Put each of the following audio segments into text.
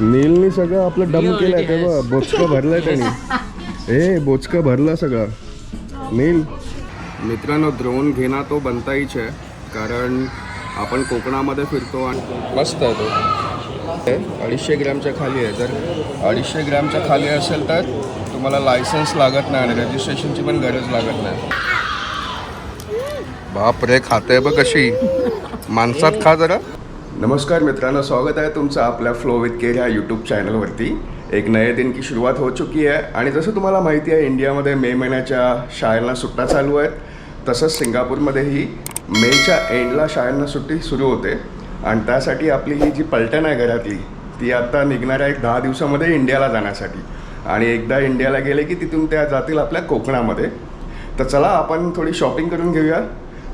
नीलनी सगळं आपलं डम केलंय तेव्हा बोचकं भरलंय त्याने. ए बोचकं भरलं सगळं. नील. मित्रांनो द्रोण घेणा तो बनताहीच आहे कारण आपण कोकणामध्ये फिरतो आणि मस्त आहे तो. अडीचशे ग्रॅमच्या खाली आहे. जर अडीचशे ग्रॅमच्या खाली असेल तर तुम्हाला लायसन्स लागत नाही आणि रजिस्ट्रेशनची पण गरज लागत नाही. बाप रे खाते बघ कशी. माणसात खा जरा. नमस्कार मित्रांनो स्वागत आहे तुमचं आपल्या फ्लो विथ केर ह्या यूट्यूब चॅनलवरती एक नये दिन की सुरुवात हो चुकी आहे आणि जसं तुम्हाला माहिती आहे इंडियामध्ये मे महिन्याच्या शाळांना सुट्ट्या चालू आहेत. तसंच सिंगापूरमध्येही मेच्या एंडला शाळांना सुट्टी सुरू होते. आणि त्यासाठी आपली ही जी पलटण आहे घरातली ती आता निघणाऱ्या एक दहा दिवसामध्ये इंडियाला जाण्यासाठी. आणि एकदा इंडियाला गेले की तिथून त्या जातील आपल्या कोकणामध्ये. तर चला आपण थोडी शॉपिंग करून घेऊया.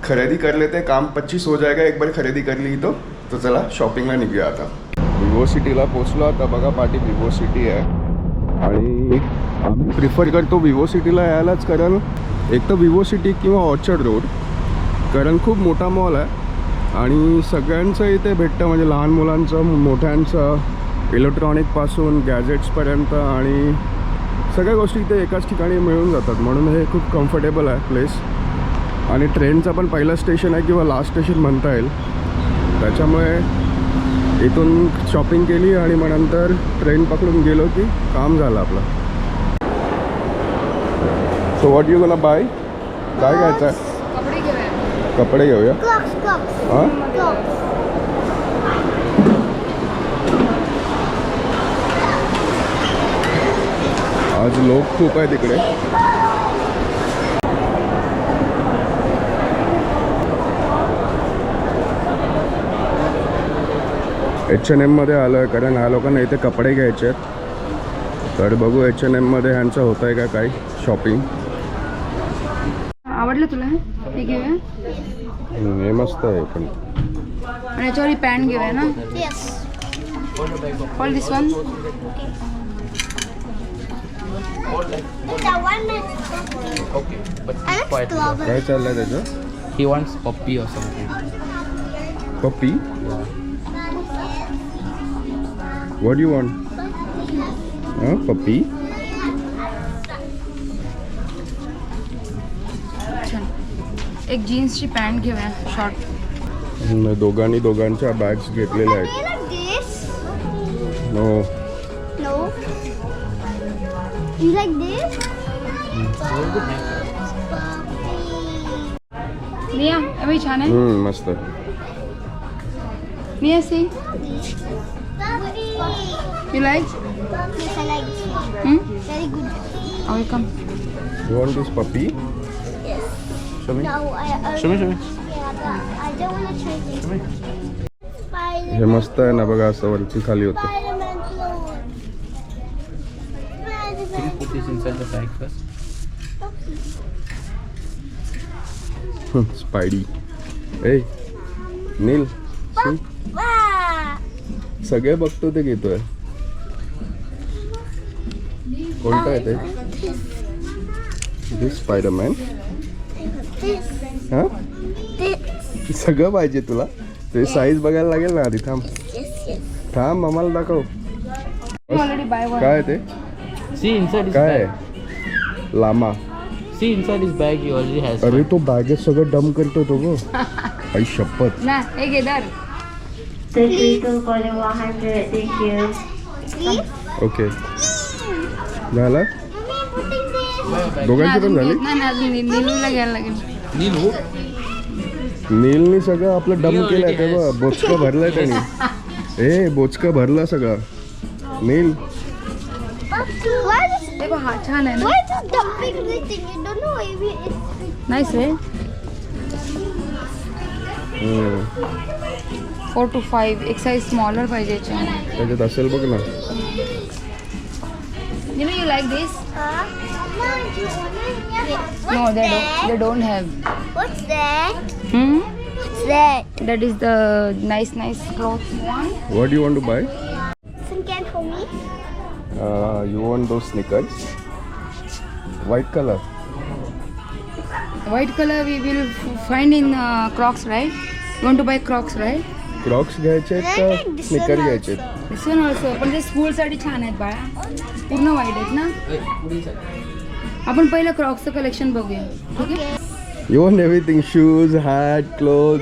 खरेदी करले ते काम पच्चीस हो जाएगा एक बार खरेदी करली तो तर चला शॉपिंगला निघूया आता. विवो सिटीला पोचलो आता. बघा पाठी विवो सिटी आहे. आणि आम्ही प्रिफर करतो विवो सिटीला यायलाच कारण एक तर विवो सिटी किंवा ऑर्चर्ड रोड कारण खूप मोठा मॉल आहे. आणि सगळ्यांचं इथे भेटतं म्हणजे लहान मुलांचं मोठ्यांचं इलेक्ट्रॉनिकपासून गॅजेट्सपर्यंत आणि सगळ्या गोष्टी इथे एकाच ठिकाणी मिळून जातात. म्हणून हे खूप कम्फर्टेबल आहे प्लेस आणि ट्रेनचं पण पहिलं स्टेशन आहे किंवा लास्ट स्टेशन म्हणता येईल. त्याच्यामुळे इथून शॉपिंग केली आणि मग नंतर ट्रेन पकडून गेलो की काम झालं आपलं. So what you gonna buy काय घ्यायचं? आहे कपडे घेऊया. हां. आज लोक खूप आहे तिकडे एच एन एममध्ये आलो आहे कारण ह्या लोकांना इथे कपडे घ्यायचे आहेत. तर बघू एच एन एममध्ये ह्यांचं होतं आहे का काय शॉपिंग आवडलं तुला? हे घेऊया. हे मस्त आहे पण. आणि याच्यावर पॅन्ट घेऊया ना. All this one. काय चाललंय त्याचं? Wants puppy or something. Puppy what you want हां पप्पी छान एक जीन्सची पॅन्ट घेऊया शॉर्ट न- दोघांनी दोघांच्या बॅग्स घेतलेल्या Do आहेत you like this? No No. You like this? निया अभि छान आहे हम्म, मस्त निया see you like Yes, I like this. Hmm? Very good. Away come you want this puppy Yes. Show me. No, I. I Show me, show me. Yeah, but I don't want to try this. Show me. Spider. हे मस्त आहे ना बघा असं वरती खाली होतं. Can you put this inside the bag first? स्पायडी A Neel see? Ah! सगळे बघतो ते घेतोय कोणतं आहे ते दिस स्पायडरमॅन. हा. सगळं पाहिजे तुला ते साईज बघायला लागेल ना आधी थांब. थांब आम्हाला दाखव ऑलरेडी बाय वन काय आहे ते See inside his काय bag. आहे लामा See inside his bag. He already has. अरे. तो बॅगेत सगळं डम करतो तो गो आई शपथ ना हे घे दर This is two for the 100. Thank you. Please. Okay झालं. दोघांची पण झाली? नाही नाही अजून नी- नीलूला घ्यायला लागेल. नीलनी सगळं आपलं डम केलंय तेव्हा. बोचकं भरलंय त्याने. ए बोचकं भरलं सगळं. नील? ते बघ हा छान आहे ना? रे हम्म. फोर टू फाईव्ह एक साईज स्मॉलर पाहिजे याच्यामध्ये. त्याच्यात असेल बघ ना. You know you like this? Huh? No, they don't, they don't have. What's that? Hmm? What's that? That is the nice, nice clothes one. What do you want to buy? Some can for me. Uh, you want those sneakers? White color. White color we will find in uh, Crocs, right? You want to buy Crocs, right? Crocs घ्यायचे आहेत का? Sneaker घ्यायचे आहेत. दिसून पण ते स्कूलसाठी छान आहेत बाळा. पूर्ण वाईट आहेत ना? आपण पहिलं क्रॉक्सचं कलेक्शन बघूया. आहे you want everything shoes hat cloth.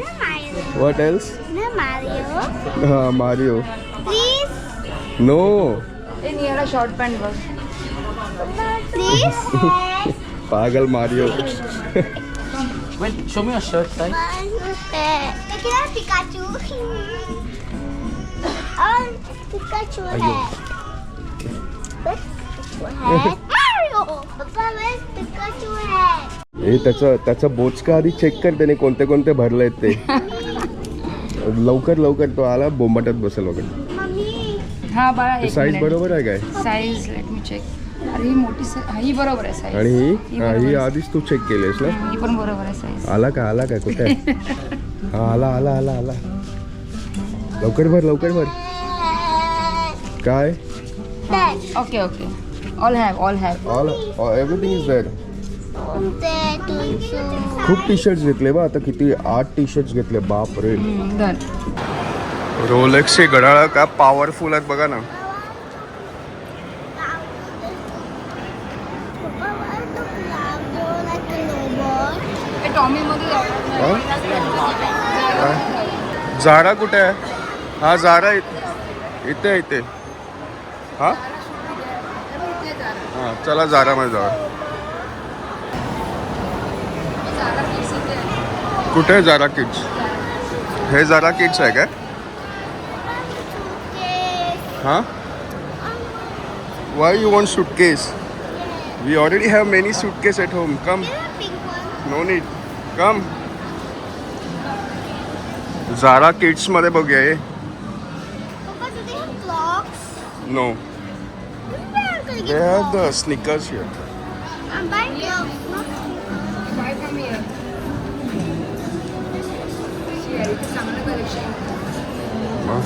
What else No Mario. हा मारिओ Please. नो ते शॉर्ट पॅन्ट बघ. Please. पागल Mario Wait, show me your shirt size. Pikachu. Oh? हे त्याचं त्याचं बोचका आधी चेक कर त्याने कोणते कोणते भरले आहेत ते. लवकर लवकर तो आला बोंबाटत बसेल वगैरे. हा बाळा साईज बरोबर आहे काय? साईज लेट मी चेक अरे ही मोठी ही बरोबर आहे साईज आणि ही ही हा, ही. आधीच तू चेक केलीस ना? ही पण बरोबर आहे साईज आला का आला का कुठे? हा आला आला आला आला लवकर भर लवकर भर. काय. Okay okay all have all have all everything is there. खूप टी शर्ट्स घेतले बा. आता किती आठ टी शर्ट्स घेतले बाप रे रोलेक्सचे घड्याळ का पॉवरफुल आहेत बघा ना. झारा कुठे आहे हा इ- इथे इथे हा? हा, चला झारामध्ये जाऊ कुठे आहे झारा किड्स? हे झारा किड्स आहे काय. हा? Why you want suitcase we already have many suitcase at home come. No need come Zara किड्समध्ये बघूया हे. Clocks? No they clocks? The sneakers here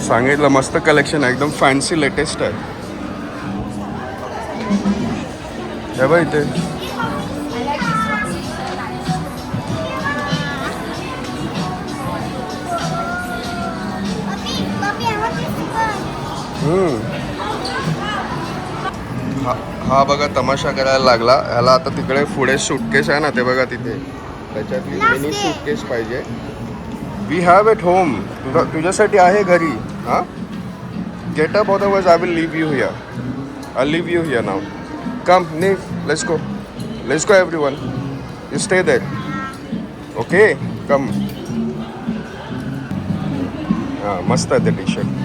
सांगितलं मस्त कलेक्शन आहे. एकदम फॅन्सी लेटेस्ट आहे. हे बघ इथे. हा- हा बघा तमाशा करायला लागला. ह्याला आता तिकडे पुढे सुटकेस आहे ना ते बघा तिथे. त्याच्यातली मिनी सुटकेस पाहिजे. वी हॅव एट होम तुझा तुझ्यासाठी आहे घरी. हा? Get up otherwise I will leave you here I leave you here now come नीव let's go let's go every one you stay that okay come हां मस्त आहे ते T shirt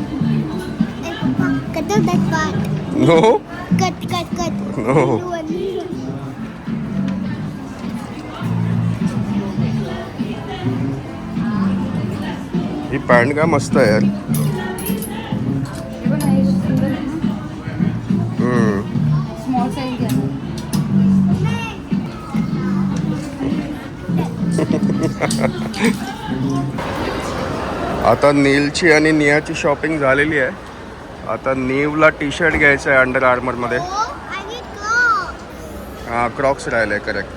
Cut out that part. No Cut, cut, cut. No. New one, new one. ही pant का मस्त आहे यार आता नीलची आणि नियाची शॉपिंग झालेली आहे आता नीवला टी शर्ट घ्यायचं आहे अंडर आर्मरमध्ये. हां क्रॉक्स राहिले करेक्ट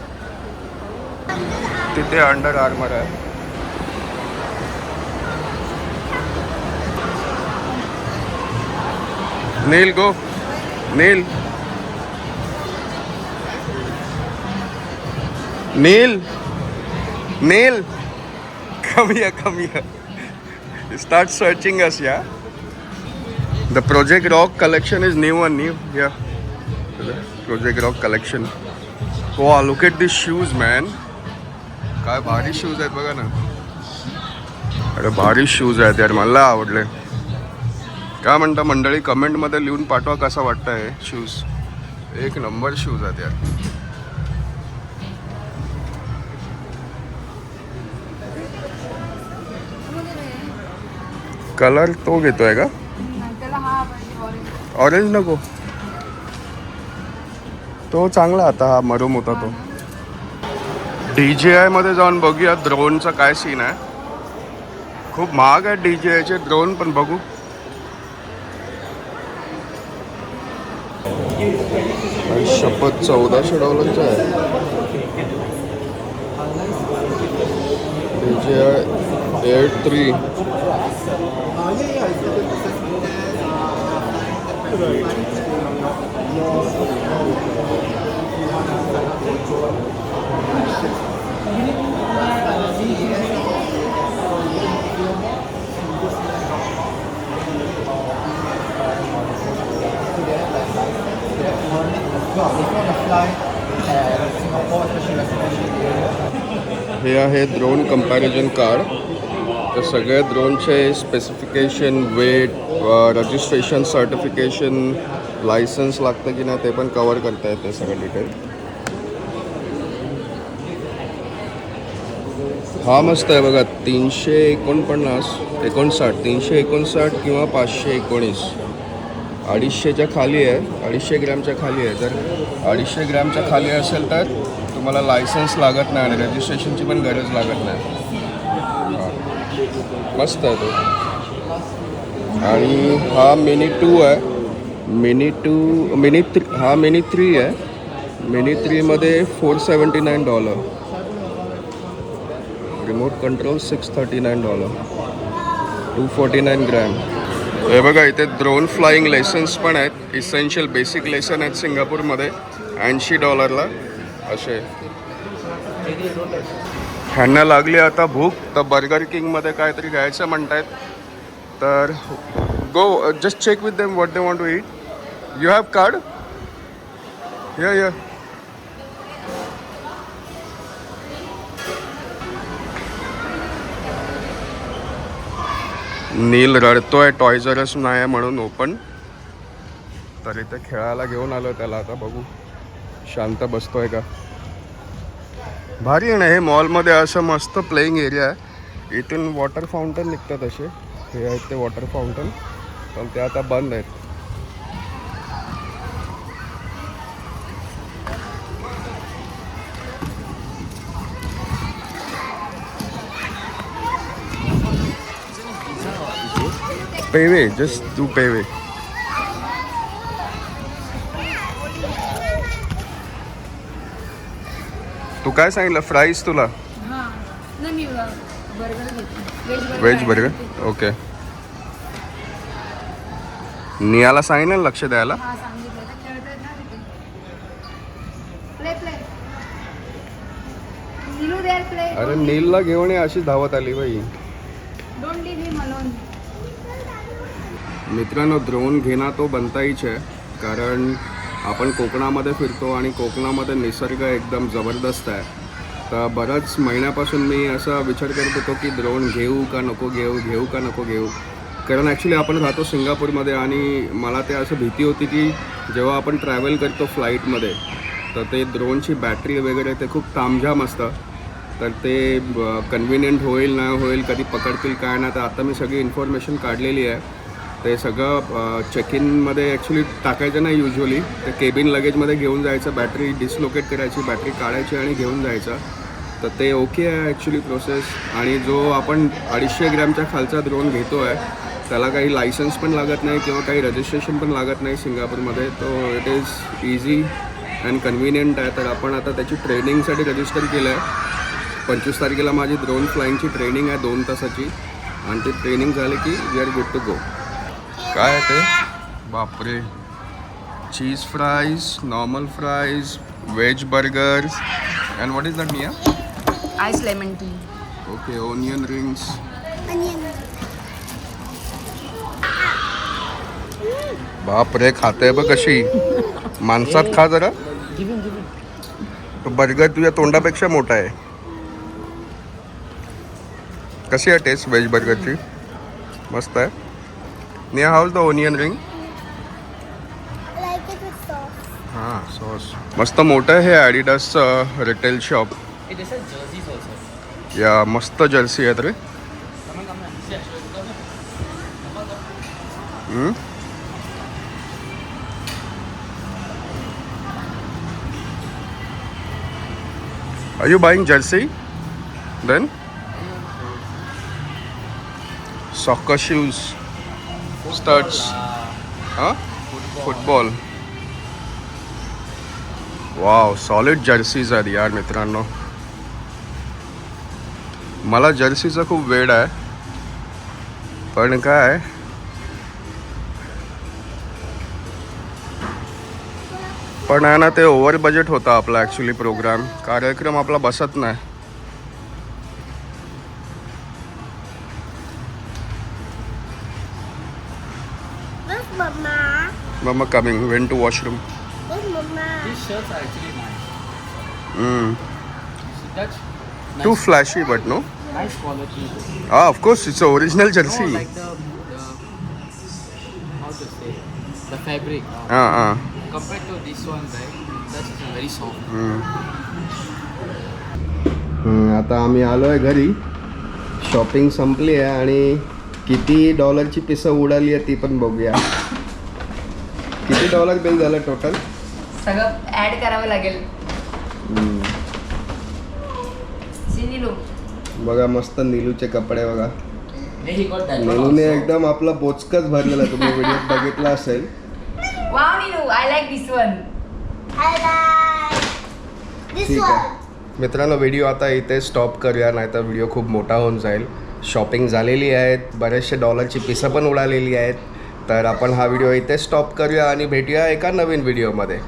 तिथे अंडर आर्मर आहे. नील गो नील नील नील come here come here. Start searching us yeah? The project rock collection is new and new. Yeah. Project rock collection. Wow look at these shoes man. काय भारी shoes आहेत बघा ना. अरे भारी शूज आहेत यार मला आवडले. काय म्हणता मंडळी कमेंटमध्ये लिहून पाठवा कसा वाटतं हे शूज एक नंबर शूज आहेत यार. कलर तो घेतोय का? ऑरेंज नको. तो चांगला आता हा मरूम होता तो. डी जे आयमध्ये जाऊन बघूया ड्रोनचा काय सीन आहे. खूप महाग आहे डी जे आयचे ड्रोन पण बघू. शपथ चौदाशे डॉलरचा आहे. D J I eight three हे आहे ड्रोन कंपॅरिझन कार तर सगळ्या ड्रोनचे specification weight registration certification license लागतं की नाही ते पण कवर करता येते सगळं डिटेल हा मस्त आहे बघा तीनशे एकोणपन्नास एकोणसाठ तीनशे एकोणसाठ किंवा पाचशे एकोणीस. अडीचशेच्या खाली आहे अडीचशे ग्रॅमच्या खाली आहे. जर अडीचशे ग्रॅमच्या खाली असेल तर तुम्हाला लायसन्स लागत नाही आणि रजिस्ट्रेशनची पण गरज लागत नाही. मस्त आहे तो. आणि हा मिनी टू आहे. मिनी टू मिनी थ्री हा मिनी थ्री आहे. Mini थ्रीमध्ये four seventy nine dollar. Remote control six thirty nine dollar. Two forty nine gram. हे बघा इथे ड्रोन फ्लाईंग लेसन्स पण आहेत. इसेन्शियल बेसिक लेसन आहेत सिंगापूरमध्ये. ऐंशी डॉलरला. असे. ह्यांना लागली आता भूक. तर बर्गर किंगमध्ये काहीतरी घ्यायचं म्हणतायत. तर go just check with them what they want to eat you have card या या नील रडतोय टॉयजरच नाही आहे म्हणून ओपन तर इथे खेळायला घेऊन आलो त्याला. आता बघू. शांत बसतोय का? भारी आहे ना हे मॉलमध्ये असं मस्त प्लेईंग एरिया आहे. इथून वॉटर फाउंटन निघतात असे. हे आहेत ते वॉटर फाउंटन पण ते आता बंद आहेत. पेवे जस्ट तू पेवे. तू काय सांगितलं? फ्राईज तुला? व्हेज बर्गर ओके नियाला सांगितलं लक्ष द्यायला? हा अरे नीलला घेऊन अशी धावत आली बाई. मित्रांनो ड्रोन घेणं तो बनताहीच आहे. कारण आपण कोकणामध्ये फिरतो आणि कोकणामध्ये निसर्ग एकदम जबरदस्त आहे. तर बऱ्याच महिन्यापासून मी असा विचार करत होतो की ड्रोन घेऊ का नको घेऊ घेऊ का नको घेऊ? कारण ॲक्च्युली आपण राहतो सिंगापूरमध्ये आणि मला ते असं भीती होती की जेव्हा आपण ट्रॅव्हल करतो फ्लाईटमध्ये तर ते ड्रोनची बॅटरी वगैरे ते खूप तामझाम असतं. तर ते कन्व्हिनियंट होईल ना होईल कधी पकडतील काय नाही तर आता मी सगळी इन्फॉर्मेशन काढलेली आहे. ते सगळं चेक इनमध्ये ॲक्च्युली टाकायचं नाही युजली ते केबिन लगेजमध्ये घेऊन जायचं बॅटरी डिसलोकेट करायची बॅटरी काढायची आणि घेऊन जायचं. तर ते ओके आहे ॲक्च्युली प्रोसेस आणि जो आपण अडीचशे ग्रॅमच्या खालचा ड्रोन घेतो आहे त्याला काही लायसन्स पण लागत नाही किंवा काही रजिस्ट्रेशन पण लागत नाही सिंगापूरमध्ये. तो it is easy and convenient आहे. तर आपण आता त्याची ट्रेनिंगसाठी रजिस्टर केलं आहे पंचवीस तारखेला माझी ड्रोन फ्लाईंगची ट्रेनिंग आहे दोन तासाची. आणि ती ट्रेनिंग झाली की we are good to go काय आहे ते? बापरे. Cheese fries normal fries veg burgers and what is that मिया ice lemon tea. Okay onion rings बापरे खाते बघ कशी. माणसात खा जरा. तो बर्गर तुझ्या तोंडापेक्षा मोठा आहे. कशी आहे टेस्ट व्हेज बर्गरची मस्त आहे. निया हाऊल द ओनियन रिंग. हां सॉस मस्त मोठं आहे हे ॲडिडासचं रिटेल शॉप Jerseys. या मस्त जर्सी आहेत रे? Are you buying jersey? Then? Soccer shoes, studs, huh? Football. Wow solid jerseys आहेत यार मित्रांनो मला जर्सीचा खूप वेळ आहे. पण काय? पण आहे ना ते ओव्हर बजेट होता आपला ॲक्च्युली प्रोग्राम कार्यक्रम आपला बसत नाही? मग coming when to washroom to flashy but no nice quality. हा of course it's original No, jersey like the, the how to say the fabric. uh, हां हां compared to this one, right? That's very soft. हम्म, आता आम्ही आलो आहे घरी shopping संपली आहे आणि किती डॉलरची पिसं उडाली आहे ती पण बघूया किती डॉलर बिल झालं टोटल सगळं ऍड करावं लागेल सिनिलो बघा मस्त नीलूचे कपडे बघा. नीलूने. एकदम आपला बोचकच भरलेला. तुम्ही व्हिडिओ बघितला असेल. Wow Nilu. I like this one I like this ठीक. आहे. मित्रांनो व्हिडिओ आता इथे स्टॉप करूया नाहीतर व्हिडिओ खूप मोठा होऊन जाईल. शॉपिंग झालेली आहेत. बरेचसे डॉलरची पिसं पण उडालेली आहेत. तर आपण हा व्हिडिओ इथे स्टॉप करूया आणि भेटूया एका नवीन व्हिडिओमध्ये